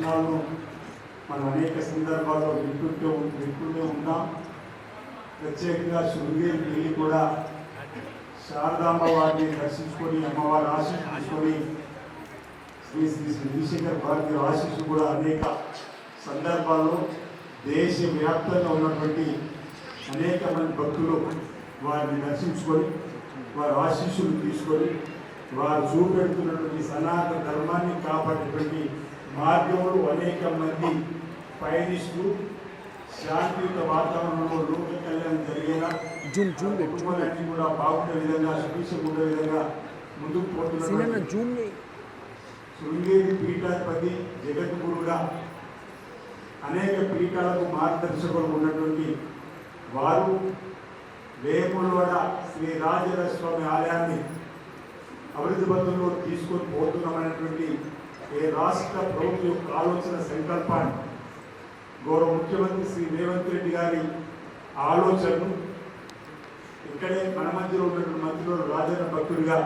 దర్శనాలను మనం అనేక సందర్భాల్లో వింటుంటే ఉం- ఉన్నాం ప్రత్యేకంగా శృంగేరి వెళ్ళి కూడా శారదాంబ వారిని దర్శించుకొని అమ్మవారి ఆశీస్సుకొని శ్రీ శ్రీ శ్రీ భారతి ఆశీస్సు కూడా అనేక సందర్భాల్లో దేశ వ్యాప్తంగా ఉన్నటువంటి అనేక మంది భక్తులు వారిని దర్శించుకొని వారి ఆశీస్సులు తీసుకొని వారు చూపెడుతున్నటువంటి సనాతన ధర్మాన్ని కాపాడేటువంటి మార్గములు అనేక మంది పయనిస్తూ శాంతియుత వాతావరణంలో లోక కళ్యాణం జరిగేలా కుటుంబాలన్నీ కూడా బాగుండే విధంగా సుభిక్షం ఉండే విధంగా ముందుకు జూమ్ శృంగేరి పీఠాధిపతి జగద్గురుగా అనేక పీఠాలకు మార్గదర్శకులు ఉన్నటువంటి వారు వేములవాడ శ్రీ రాజేంద్ర స్వామి ఆలయాన్ని అభివృద్ధి పథంలో తీసుకొని పోతున్నామనేటువంటి ఏ రాష్ట్ర ప్రభుత్వం యొక్క ఆలోచన సంకల్పాన్ని గౌరవ ముఖ్యమంత్రి శ్రీ రేవంత్ రెడ్డి గారి ఆలోచనను ఇక్కడే మన మధ్యలో ఉన్నటువంటి మంత్రులు రాజన్న భక్తుడిగా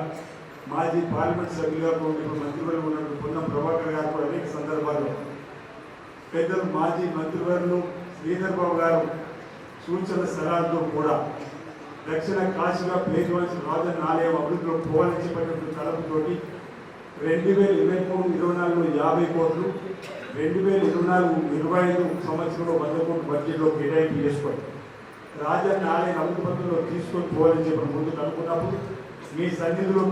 మాజీ పార్లమెంట్ సభ్యులుగా ఉన్నటువంటి మంత్రివర్గం ఉన్నటువంటి పొన్నం ప్రభాకర్ గారు కూడా అనేక సందర్భాల్లో పెద్దలు మాజీ మంత్రివర్యులు శ్రీధర్ బాబు గారు సూచన సలహాలతో కూడా దక్షిణ కాశీగా పేరు రాజన్న ఆలయం అభివృద్ధిలో పోవాలని చెప్పినటువంటి తలపుతోటి రెండు వేల ఇరవై మూడు ఇరవై నాలుగులో యాభై కోట్లు రెండు వేల ఇరవై నాలుగు ఇరవై ఐదు సంవత్సరంలో వంద కోట్లు బడ్జెట్లో కేటాయింపు చేసుకోండి. రాజన్న ఆలయ అభివృద్ధిలో తీసుకొని పోవాలని చెప్పి ముందుకు అనుకున్నప్పుడు మీ సన్నిధిలో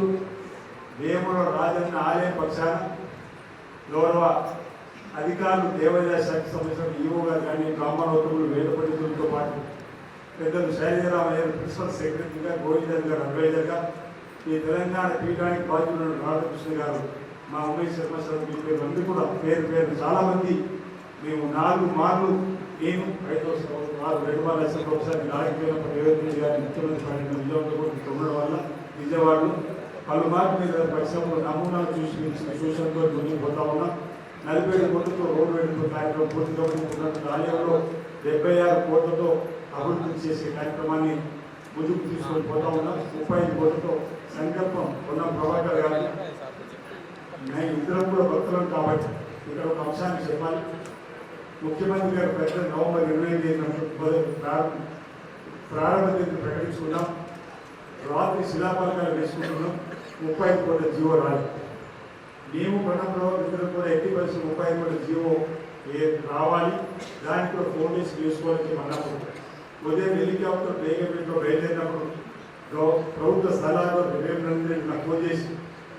వేముల రాజన్న ఆలయం పక్షాన గౌరవ అధికారులు దేవాదాయ శాఖ సంబంధించిన ఈవో గారు కానీ బ్రాహ్మణోత్తములు వేద పండితులతో పాటు పెద్దలు శైలజరామయ్య ప్రిన్సిపల్ సెక్రటరీగా గోవిందర్ గారు అడ్వైజర్గా ఈ తెలంగాణ పీఠానికి బాధ్యులు రాధాకృష్ణ గారు మా ఉమేష్ శర్మ సార్ మీ పేరు అందరూ కూడా పేరు పేరు చాలామంది మేము నాలుగు మార్లు నేను ఐదో నాలుగు రెండు మార్లు వచ్చినప్పుడు ఒకసారి నాయకులైనప్పుడు రేవంత్ గారి ముఖ్యమంత్రి పడిన విజయవంతం కూడా ఉండడం వల్ల విజయవాడలో పలుమార్లు మీద పరిశ్రమలో నమూనా చూసి సూచనతో ముందుకు పోతా ఉన్నాం. నలభై ఏడు కోట్లతో రోడ్డు వేడుకల కార్యక్రమం పూర్తిగా ఉన్నటువంటి ఆలయంలో డెబ్బై ఆరు కోట్లతో అభివృద్ధి చేసే కార్యక్రమాన్ని ముందుకు తీసుకొని పోతా ఉన్నాం. ముప్పై ఐదు కోట్లతో సంకల్పం ఉన్న ప్రభాకర్ గారు నేను ఇద్దరం కూడా భక్తులం కాబట్టి ఇక్కడ ఒక అంశాన్ని చెప్పాలి. ముఖ్యమంత్రి గారు పెద్ద నవంబర్ ఇరవై ఐదు ప్రారంభ. ప్రారంభ తేదీ ప్రకటించుకున్నాం రాత్రి శిలాపలకాలు వేసుకుంటున్నాం. ముప్పై ఐదు కోట్ల జీవో రాలి. మేము ప్రణంలో ఇద్దరు కూడా ఎట్టి పరిస్థితి ముప్పై ఐదు కోట్ల జీవో ఏ రావాలి? దానికి కూడా ఫోన్ చేసి వేసుకోవాలని అన్నప్పుడు ఉదయం హెలికాప్టర్ బేగపేటలో బయలుదేరినప్పుడు గౌ- ప్రభుత్వ స్థలాల్లో రేవంత్ రెడ్డి నాకు ఫోన్ చేసి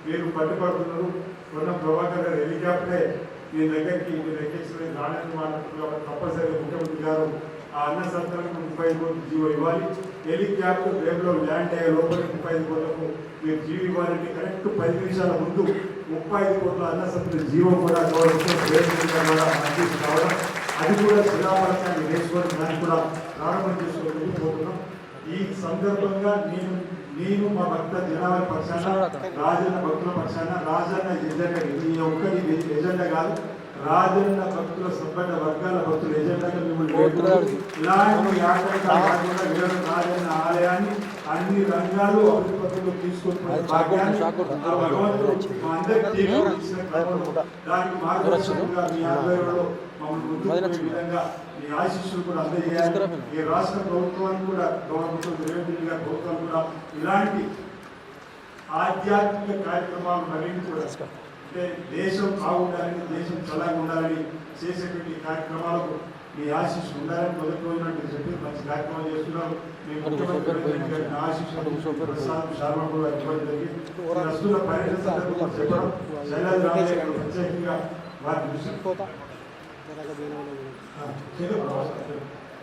మీరు పట్టుబడుతున్నారు. కొన్న ప్రభాకర్ గారు హెలికాప్టరే మీ దగ్గరికి మీ దగ్గరికి రానని మాట్లాడుతున్నారు తప్పనిసరిగా ముఖ్యమంత్రి గారు ఆ అన్న సంతానికి ముప్పై కోట్లు జీవో ఇవ్వాలి. హెలికాప్టర్ రేపులో ల్యాండ్ అయ్యే లోపల ముప్పై ఐదు కోట్లకు మీరు జీవో ఇవ్వాలంటే కరెక్ట్ పది నిమిషాల ముందు ముప్పై ఐదు కోట్ల అన్న సంతృప్తి జీవో కూడా అందించి కావడం అది కూడా శిలాపరచాన్ని వేసుకొని దాన్ని కూడా ప్రారంభం చేసుకొని పోతున్నాం ఈ సందర్భంగా నేను నేను మా భక్త జనాభా పక్షాన రాజన్న భక్తుల పక్షాన రాజన్న ఎజెండా ఇది ఈ ఒక్కటి ఎజెండా కాదు రాజన్న భక్తుల సంపన్న వర్గాల భక్తుల ఎజెండాగా మిమ్మల్ని ఇలాంటి ఆటంకాలు రాజన్న ఆలయాన్ని అన్ని రంగాలు అభివృద్ధి పథకంలో క్రమంలో దానికి మార్గదర్శకులుగా మీ ఆధ్వర్యంలో మమ్మల్ని ముందుకు విధంగా మీ ఆశీస్సులు కూడా అందజేయాలి. ఈ రాష్ట్ర ప్రభుత్వానికి కూడా గవర్నమెంట్ రేవంత్ గారి ప్రభుత్వానికి కూడా ఇలాంటి ఆధ్యాత్మిక కార్యక్రమాలు మరిన్ని కూడా అంటే దేశం బాగుండాలని దేశం చల్లగా ఉండాలని చేసేటువంటి కార్యక్రమాలకు మీ ఆశీస్సులు ఉండాలని మొదటి చెప్పి మంచి కార్యక్రమాలు చేస్తున్నారు మీ ముఖ్యమంత్రి రేవంత్ రెడ్డి గారిని ఆశీస్సులు ప్రసాద్ శర్మ కూడా ఇవ్వడం జరిగింది. ఈ వస్తువుల పర్యటన సందర్భంగా చెప్పడం. శైలాజ్ రామయ్య గారు ప్రత్యేకంగా వారి దృష్టి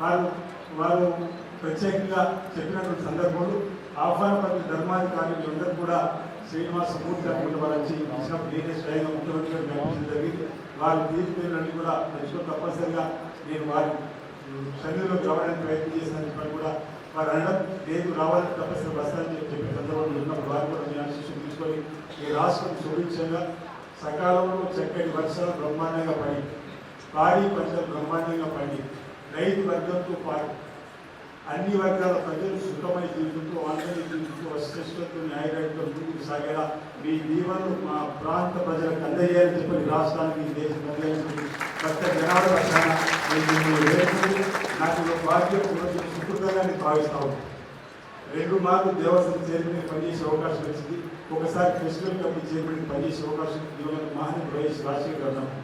వారు వారు ప్రత్యేకంగా చెప్పినటువంటి సందర్భంలో ఆహ్వాన పత్రిక ధర్మాధికారులు అందరూ కూడా శ్రీనివాస మూర్తి అనుకుంటే వారు వచ్చి ఇచ్చినప్పుడు నేనే స్వయంగా ముఖ్యమంత్రి గారు జరిగింది. వారి తీర్పులన్నీ కూడా తప్పనిసరిగా నేను వారి శరీరంలో రావడానికి ప్రయత్నం చేసిన చెప్పని కూడా వారు అనడం లేదు రావాలని తప్పనిసరి వస్తారని చెప్పి సందర్భంలో ఉన్నప్పుడు వారు కూడా మీ ఆశీస్సులు తీసుకొని ఈ రాష్ట్రం సుభిక్షంగా సకాలంలో చక్కటి వర్షాలు బ్రహ్మాండంగా పడి భారీ పంటలు బ్రహ్మాండంగా పడి రైతు వర్గంతో పాటు అన్ని వర్గాల ప్రజలు సుఖమైన జీవితంతో ఆనంద జీవితంతో వశిష్టతో న్యాయరాజ్యంతో ముందుకు సాగేలా మీ దీవెనలు మా ప్రాంత ప్రజలకు అందజేయాలని చెప్పి రాష్ట్రానికి దేశ ప్రజలకు గ్రామాల పక్షాన నేను నాకు ఈ బాధ్యత సుకృతంగా నేను భావిస్తా ఉన్నాను. రెండు మార్లు దేవస్థానం చైర్మన్ పనిచేసే అవకాశం వచ్చింది. ఒకసారి ఫెస్టివల్ కమిటీ చైర్మన్ పనిచేసే అవకాశం దివంగత మహాని వైఎస్ రాజశేఖర్ గారు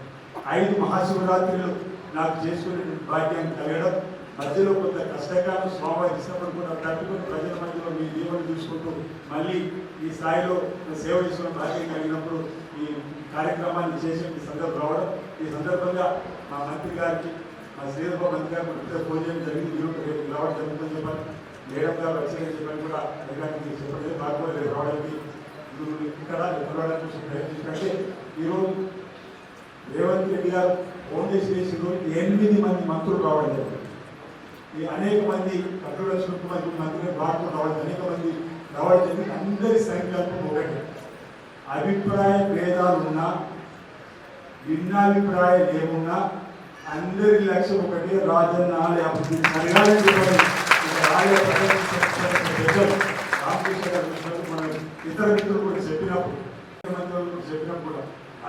ఐదు మహాశివరాత్రులు నాకు చేసుకునే భాగ్యం కలగడం మధ్యలో కొంత కష్టకాలం స్వామి ఇచ్చినప్పుడు కూడా తట్టుకుని ప్రజల మధ్యలో మీ దీవెనలు చూసుకుంటూ మళ్ళీ ఈ స్థాయిలో సేవ చేసుకున్న భాగ్యం కలిగినప్పుడు ఈ కార్యక్రమాన్ని చేసే సందర్భం రావడం ఈ సందర్భంగా మా మంత్రి గారికి మా శ్రీధర్బాబు మంత్రి గారికి ఇద్దరు ఫోన్ చేయడం జరిగింది. రేపు రావడం జరుగుతుందని చెప్పాలి మేడం గారు వచ్చిందని చెప్పని కూడా అధికారికి చెప్పలేదు నాకు కూడా రేపు రావడానికి మీరు ఇక్కడ రేపు రావడానికి ప్రయత్నించినట్టే ఈరోజు రేవంత్ రెడ్డి గారు ఫోన్ చేసి చేసిన ఎనిమిది మంది మంత్రులు రావడం జరిగింది. ఈ అనేక మంది కట్టుల మంది మంత్రి భారత రావడం అనేక మంది రావడం జరిగింది. అందరి సంకల్పం ఒకటి. అభిప్రాయ భేదాలు ఉన్నా భిన్నాభిప్రాయాలు ఏమున్నా అందరి లక్ష్యం ఒకటి రాజన్న ఆలయ అభివృద్ధి జరగాలని ఆలయ రామకృష్ణ మన ఇతర మిత్రులు కూడా చెప్పినప్పుడు మంత్రులు చెప్పినప్పుడు కూడా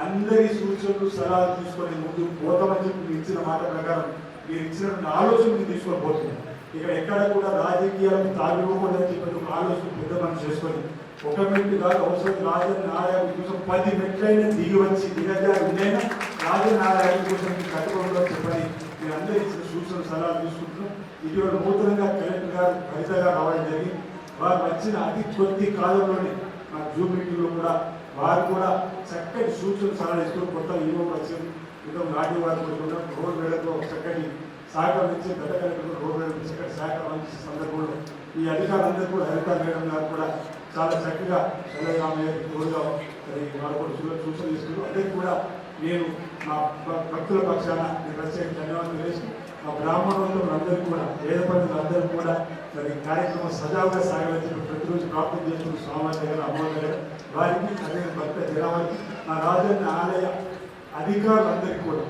అందరి సూచనలు సలహాలు తీసుకొని ముందు పోతామని చెప్పి ఇచ్చిన మాట ప్రకారం మీరు ఇచ్చిన ఆలోచన తీసుకొని పోతున్నాం. ఇక ఎక్కడ కూడా రాజకీయాలను తాగిపోకూడదని చెప్పి ఒక ఆలోచన పెద్ద మనం చేసుకొని. ఒక మెట్టు కాదు అవసరం రాజన్ నారాయణ కోసం పది మెట్లైనా దిగి వచ్చి దిగజారి ఉండైనా రాజన్ నారాయణ కోసం కట్టుకోవడం చెప్పని మీరు అందరూ ఇచ్చిన సూచన సలహాలు తీసుకుంటున్నాం. ఇటీవల నూతనంగా కలెక్టర్ గారు కవిత రావడం జరిగింది. వారు వచ్చిన అతి కొద్ది కాలంలోనే మా జూమ్ మీటింగ్లో కూడా వారు కూడా చక్కటి సూచన సలహాలు ఇస్తూ కొత్త యువకు వచ్చింది ఇదో నాటి వారు కూడా రోడ్ వేళతో చక్కటి సహకారం ఇచ్చి గత కలెక్టర్ రోడ్ వేళ ఇక్కడ సహకారం అందించిన సందర్భంలో ఈ అధికారులందరూ కూడా హరిత మేడం గారు కూడా చాలా చక్కగా తెలంగాణ తోడుగా మరి వారు కూడా ఇస్తున్నారు అందరికీ కూడా నేను మా భక్తుల పక్షాన ప్రత్యేక ధన్యవాదాలు వేసి మా బ్రాహ్మణులు అందరూ కూడా వేద పండితులందరూ కూడా మరి కార్యక్రమం సజావుగా సాగలేదు ప్రతిరోజు ప్రార్థన చేస్తున్న స్వామి దగ్గర అమ్మ దగ్గర వారికి అదే భక్త జనానికి మా రాజన్న ఆలయ అధికారులందరికీ కూడా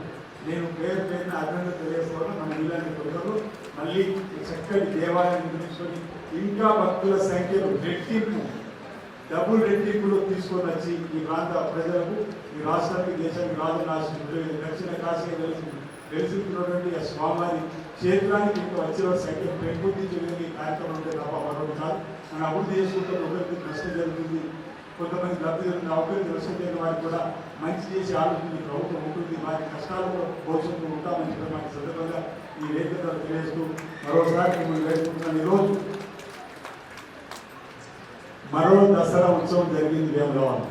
నేను పేరు పేరున అభినందన తెలియకపోవడం మన ఇలాంటి ప్రజలు మళ్ళీ చక్కటి దేవాలయం నిర్మించుకొని ఇంకా భక్తుల సంఖ్యలో రెట్టింపు డబుల్ రెట్టింపులో తీసుకొని వచ్చి ఈ ప్రాంత ప్రజలకు ఈ రాష్ట్రానికి దేశానికి రాజు రాష్ట్రం దక్షిణ కాశీ తెలిసి వెలుసుకున్నటువంటి ఆ స్వామివారి క్షేత్రానికి ఇంకా వచ్చే సంఖ్య పెంపొందించడానికి ఈ కార్యక్రమం ఉంటే తప్ప మరొకటి కాదు. మనం అభివృద్ధి చేసుకుంటే ఒకరికి నష్టం జరుగుతుంది. కొంతమంది లబ్ధి జరుగుతుంది ఒకరికి వారికి కూడా మంచి చేసి ఆలోచించి ప్రభుత్వం ఉంటుంది. వారి కష్టాలు భవిష్యత్తులో ఉంటామని చెప్పి మనకి సందర్భంగా ఈ వేదిక తెలియజేస్తూ మరోసారి మిమ్మల్ని వేడుకుంటున్నాను. ఈరోజు మరో దసరా ఉత్సవం జరిగింది వేమలవాడ.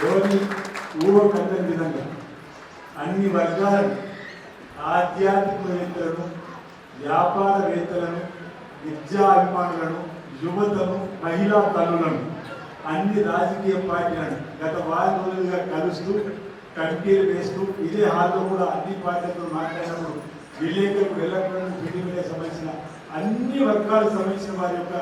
ఎవరి ఊహకందని విధంగా అన్ని వర్గాలను ఆధ్యాత్మికవేత్తలను వ్యాపారవేత్తలను విద్యా అభిమానులను యువతను మహిళా తల్లులను అన్ని రాజకీయ పార్టీలను గత వారం రోజులుగా కలుస్తూ కమిటీలు వేస్తూ ఇదే హాల్లో కూడా అన్ని పార్టీలతో మాట్లాడినప్పుడు విలేకరులకు ఎలక్ట్రానిక్ మీడియా సంబంధించిన అన్ని వర్గాలకు సంబంధించిన వారి యొక్క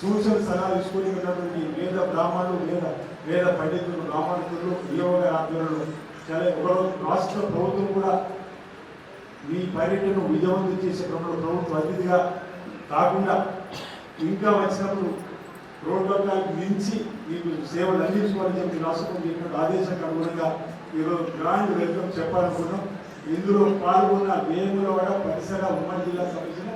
సూచన సలహాలు తీసుకొని ఉన్నటువంటి వేద బ్రాహ్మణులు వేద వేద పండితులు బ్రాహ్మణులు యోగ ఆధ్వర్యంలో చాలా ఒకరోజు రాష్ట్ర ప్రభుత్వం కూడా మీ పర్యటన విజయవంతం చేసే క్రమంలో ప్రభుత్వ అతిథిగా కాకుండా ఇంకా వచ్చినప్పుడు ప్రోటోకాల్ మించి మీకు సేవలు అందించుకోవాలని చెప్పి రాష్ట్రం చెప్పిన ఆదేశానికి అనుగుణంగా ఈరోజు గ్రాండ్ వెల్కమ్ చెప్పాలనుకున్నాం ఇందులో పాల్గొన్న వేములవాడ పరిసర ఉమ్మడి జిల్లా సంబంధించిన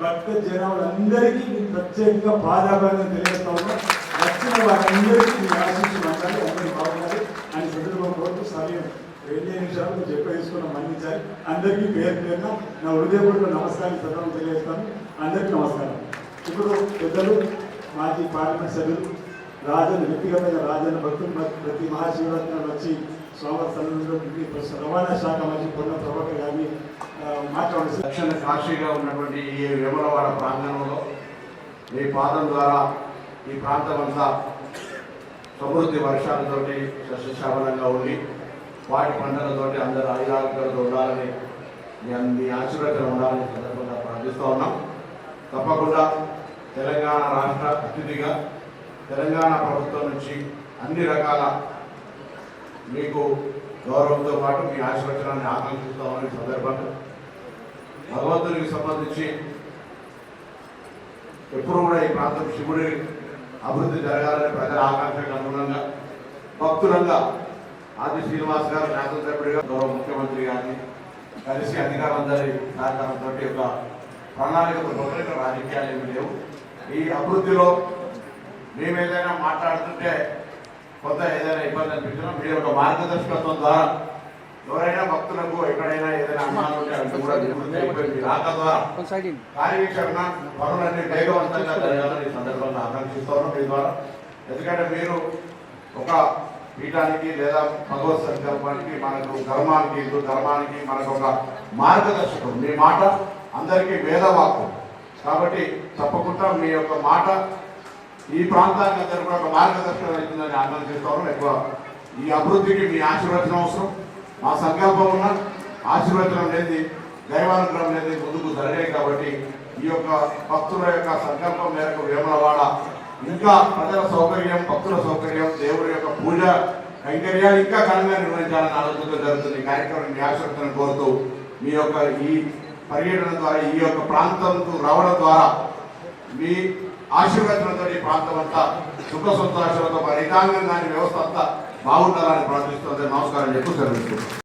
భక్త జనాలందరికీ నేను ప్రత్యేకంగా బాధాభాగం తెలియజేస్తా ఉన్నాం. వచ్చిన వారందరికీ మీ ఆశీస్సులు అందాలి అందరూ బాగున్నారు అని సందర్భం కోరుతూ సమయం రెండే నిమిషాలు చెప్పేసుకున్న మన్నించాలి. అందరికీ పేరు పేరున నా హృదయపూర్వక నమస్కారం సందర్భం తెలియజేస్తాను. అందరికీ నమస్కారం. ఇప్పుడు పెద్దలు మాజీ పార్లమెంట్ సభ్యులు రాజన్ వ్యక్తిగతంగా రాజన్న భక్తులు ప్రతి మహాశివరాత్రి వచ్చి స్వాగత రవాణా శాఖ మంత్రి పొన్న ప్రభాకర్ గారిని మాట్లాడాల్సి దక్షిణ కాశీగా ఉన్నటువంటి ఈ వేములవాడ ప్రాంగణంలో మీ పాదం ద్వారా ఈ ప్రాంతం అంతా సమృద్ధి వర్షాలతోటి సస్యశ్యామలంగా ఉండి వాటి పంటలతోటి అందరూ ఆయురాలతో ఉండాలని మీ అన్- మీ ఆశీర్వాదం ఉండాలని సందర్భంగా ప్రార్థిస్తూ ఉన్నాం. తప్పకుండా తెలంగాణ రాష్ట్ర అతిథిగా తెలంగాణ ప్రభుత్వం నుంచి అన్ని రకాల మీకు గౌరవంతో పాటు మీ ఆశీర్వచనాన్ని ఆకాంక్షిస్తామని సందర్భంగా భగవంతునికి సంబంధించి ఎప్పుడు కూడా ఈ ప్రాంతం శివుడి అభివృద్ధి జరగాలని ప్రజల ఆకాంక్షకు అనుగుణంగా భక్తులంగా ఆది శ్రీనివాస్ గారు శాసనసభ్యుడిగా గౌరవ ముఖ్యమంత్రి గారిని కలిసి అధికారులందరి సహకారంతో ఒక ప్రణాళిక మొదలైన రాజకీయాలు ఏమి లేవు. ఈ అభివృద్ధిలో మేము ఏదైనా మాట్లాడుతుంటే కొంత ఏదైనా ఇబ్బంది అనిపించినా మీ యొక్క మార్గదర్శకత్వం ద్వారా ఎవరైనా భక్తులకు ఎక్కడైనా ఏదైనా అనుమానం ఉంటే అవి కూడా నివృత్తి రాక ద్వారా కార్యక్రమ పనులన్నీ వేగవంతంగా జరగాలని ఈ సందర్భంగా ఆకాంక్షిస్తాను మీ ద్వారా. ఎందుకంటే మీరు ఒక పీఠానికి లేదా భగవత్ సంకల్పానికి మనకు ధర్మానికి హిందూ ధర్మానికి మనకు ఒక మార్గదర్శకం మీ మాట అందరికీ వేదవాక్కు కాబట్టి తప్పకుండా మీ యొక్క మాట ఈ ప్రాంతానికి అందరూ కూడా ఒక మార్గదర్శనం అవుతుందని ఆకాంక్షిస్తాను ఎక్కువ ఈ అభివృద్ధికి మీ ఆశీర్వచనం అవసరం. మా సంకల్పం ఉన్న ఆశీర్వచనం లేని దైవానుగ్రహం లేని ముందుకు జరగలేదు కాబట్టి ఈ యొక్క భక్తుల యొక్క సంకల్పం మేరకు వేములవాడ ఇంకా ప్రజల సౌకర్యం భక్తుల సౌకర్యం దేవుడి యొక్క పూజ కైంకర్యాలు ఇంకా ఘనంగా నిర్వహించాలని ఆలోచనతో జరుగుతుంది. కార్యక్రమం మీ ఆశీర్వచనం కోరుతూ మీ యొక్క ఈ పర్యటన ద్వారా ఈ యొక్క ప్రాంతంకు రావడం ద్వారా మీ ఆశీర్వచనంతో ఈ ప్రాంతం అంతా సుఖ సంతోషాలతో మరి రైతాంగం కానీ వ్యవస్థ అంతా బాగుండాలని ప్రార్థిస్తుంది నమస్కారం చెప్పు సెలవు